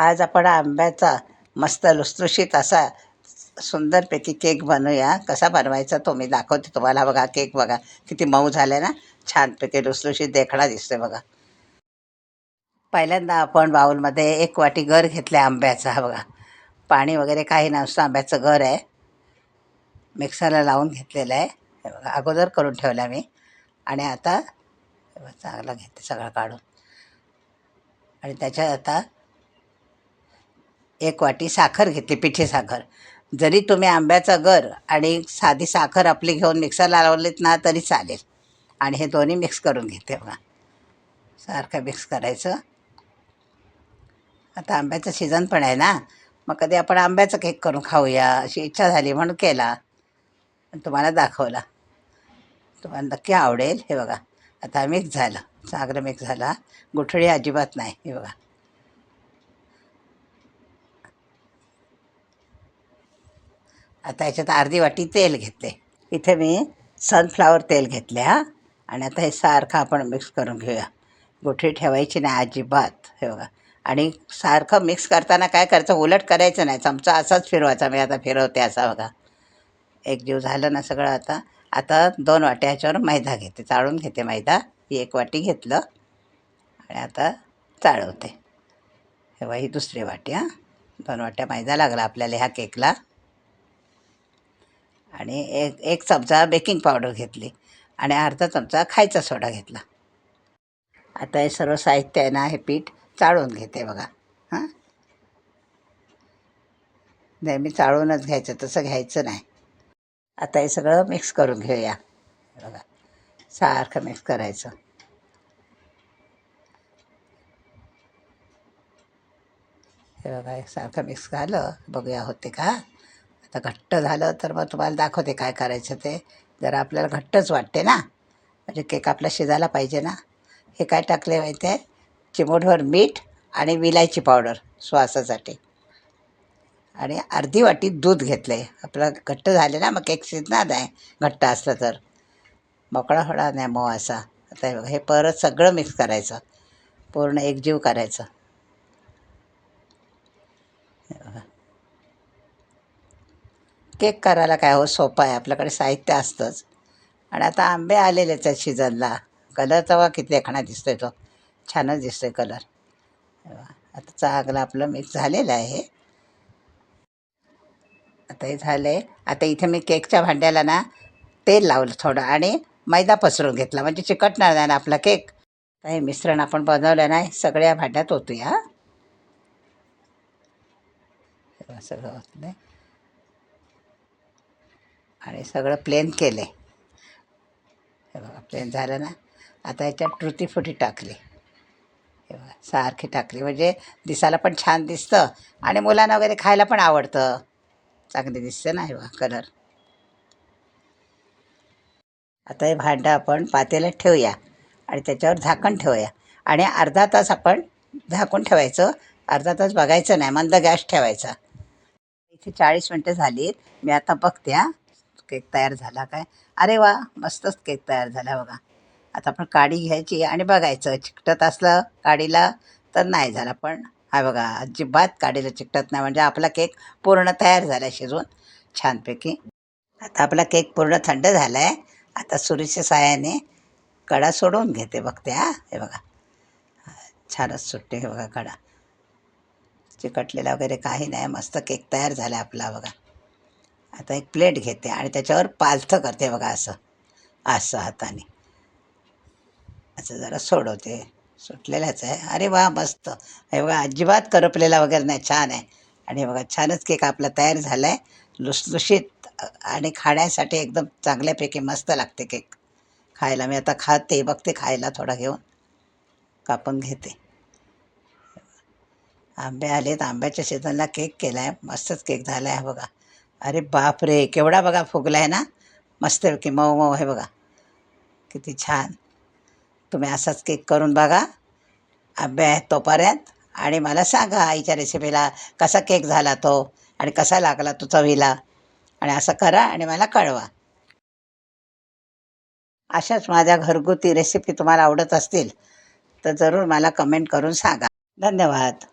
आज आपण आंब्याचा मस्त लुसलुशीत असा सुंदरपैकी केक बनवूया. कसा बनवायचा तो मी दाखवते तुम्हाला. बघा केक बघा. किती मऊ झाला ना. छानपैकी लुसलुशीत देखणा दिसतोय बघा. पहिल्यांदा आपण बाऊलमध्ये एक वाटी गर आहे आंब्याचा. हा बघा पाणी वगैरे काही नसतं. आंब्याचं गर आहे. मिक्सरला लावून घेतलेलं आहे. हे बघा अगोदर करून ठेवला मी. आणि आता चांगलं चांगला घेते सगळं काढून. आणि त्याच्यात आता एक वाटी साखर घेतली पिठी साखर. जरी तुम्ही आंब्याचा गर आणि साधी साखर आपली घेऊन मिक्सरला लावलीत ना तरी चालेल. आणि हे दोन्ही मिक्स करून घेते बघा. सारखं मिक्स करायचं. आता आंब्याचं सीझन पण आहे ना. मग कधी आपण आंब्याचा केक करून खाऊया अशी इच्छा झाली म्हणून केला. तुम्हाला दाखवला. तुम्हाला नक्की आवडेल हे बघा. आता मिक्स झालं. चांगलं मिक्स झाला. गुठळी अजिबात नाही हे बघा. आता याच्यात अर्धी वाटी तेल घेतले इथे मी सनफ्लावर तेल घेतले हा. आणि आता हे सारखं आपण मिक्स करून घेऊया. गुठळी ठेवायची नाही अजिबात. हे बघा. आणि सारखं मिक्स करताना काय करायचं? उलट करायचं नाही. चमचा असाच फिरवायचा. मी आता फिरवते असा बघा. एक जीव झालं ना सगळं आता. आता दोन वाट्या ह्याच्यावर मैदा घेते. चाळून घेते मैदा. ही एक वाटी घेतलं. आणि आता चाळवते. हे ही दुसरी वाटी हां. दोन वाट्या मैदा लागला आपल्याला ह्या केकला आणि एक एक चमचा बेकिंग पावडर घेतली आणि अर्धा चमचा खायचा सोडा घेतला. आता हे सर्व साहित्य आहे ना हे पीठ चाळून घेते बघा. हां? नेहमी चाळूनच घ्यायचं तसं घ्यायचं नाही. आता हे सगळं मिक्स करून घेऊया. बघा सारखं मिक्स करायचं. हे बघा सारखं मिक्स झालं. बघूया होते का? आता घट्ट झालं तर मग तुम्हाला दाखवते काय करायचं ते. जरा आपल्याला घट्टच वाटते ना. म्हणजे केक आपला शिजायला पाहिजे ना. हे काय टाकले माहिती आहे? चिमूटभर मीठ आणि विलायची पावडर श्वासासाठी. आणि अर्धी वाटी दूध घेतलं आहे आपलं घट्ट झाले ना मग केक शिजणार नाही. घट्ट असलं तर. मोकळा होणार नाही मऊ असा. आता हे बघा हे परत सगळं मिक्स करायचं. पूर्ण एकजीव करायचं हे बघा केक करायला काय हो सोपं आहे. आपल्याकडे साहित्य असतंच. आणि आता आंबे आलेलेच आहेत सीझनला. कलर तेव्हा किती देखणा दिसतोय तो. छानच दिसतोय कलर. आता चांगलं आपलं मिक्स झालेलं आहे. आता हे झालं आहे आता इथे मी केकच्या भांड्याला ना तेल लावलं थोडं आणि मैदा पसरून घेतला. म्हणजे चिकटणार नाही ना आपला केक. हे मिश्रण आपण बनवलं नाही. सगळ्या भांड्यात होतो या सगळं होत नाही आणि सगळं प्लेन केले हे बघा प्लेन झालं ना? आता याच्यात ट्रुती फुटी टाकली. हे बघा सारखी टाकली. म्हणजे दिसायला पण छान दिसतं आणि मुलांना वगैरे खायला पण आवडतं. चांगली दिसते ना हे बघा कलर आता हे भांडं आपण पातेल्यात ठेवूया आणि त्याच्यावर झाकण ठेवूया. आणि अर्धा तास आपण झाकून ठेवायचं. अर्धा तास बघायचं नाही मंद गॅस ठेवायचा. इथे चाळीस मिनटं झालीत. मी आता बघते हां. केक तयार झाला काय? अरे वा मस्तच केक तयार झाला बघा. आता आपण काडी घ्यायची आणि बघायचं चिकटत असलं काडीला तर नाही झाला. पण हा बघा अजिबात काडीला चिकटत नाही. म्हणजे आपला केक पूर्ण तयार झाला शिजून छानपैकी. आता आपला केक पूर्ण थंड झाला आहे आता सुरीच्या साह्याने कडा सोडवून घेते बघते हा. हे बघा. छानच सुटते हे बघा कडा. चिकटलेला वगैरे काही नाही. मस्त केक तयार झाला आपला बघा. आता एक प्लेट घेते आणि त्याच्यावर पालथं करते बघा असं असं हाताने. असं जरा सोडवते. सुटलेलाच आहे. अरे वा मस्त. हे बघा अजिबात करपलेला वगैरे नाही छान आहे. आणि बघा छानच केक आपला तयार झाला आहे लुसलुशीत आणि खाण्यासाठी एकदम चांगल्यापैकी मस्त लागते केक. खायला मी आता खाते बघते खायला थोडा घेऊन. कापून घेते. आंबे आलेत. आंब्याच्या सीझनला केक केला आहे मस्तच केक झाला आहे बघा. अरे बापरे केवढा बघा फुगला आहे ना मस्तपैकी मऊ मऊ आहे बघा. किती छान. तुम्ही असाच केक करून बघा. आंबे आहेत तोपर्यंत. आणि मला सांगा आईच्या रेसिपीला कसा केक झाला तो आणि कसा लागला तो चवीला. आणि असं करा आणि मला कळवा. अशाच माझ्या घरगुती रेसिपी तुम्हाला आवडत असतील तर जरूर मला कमेंट करून सांगा. धन्यवाद.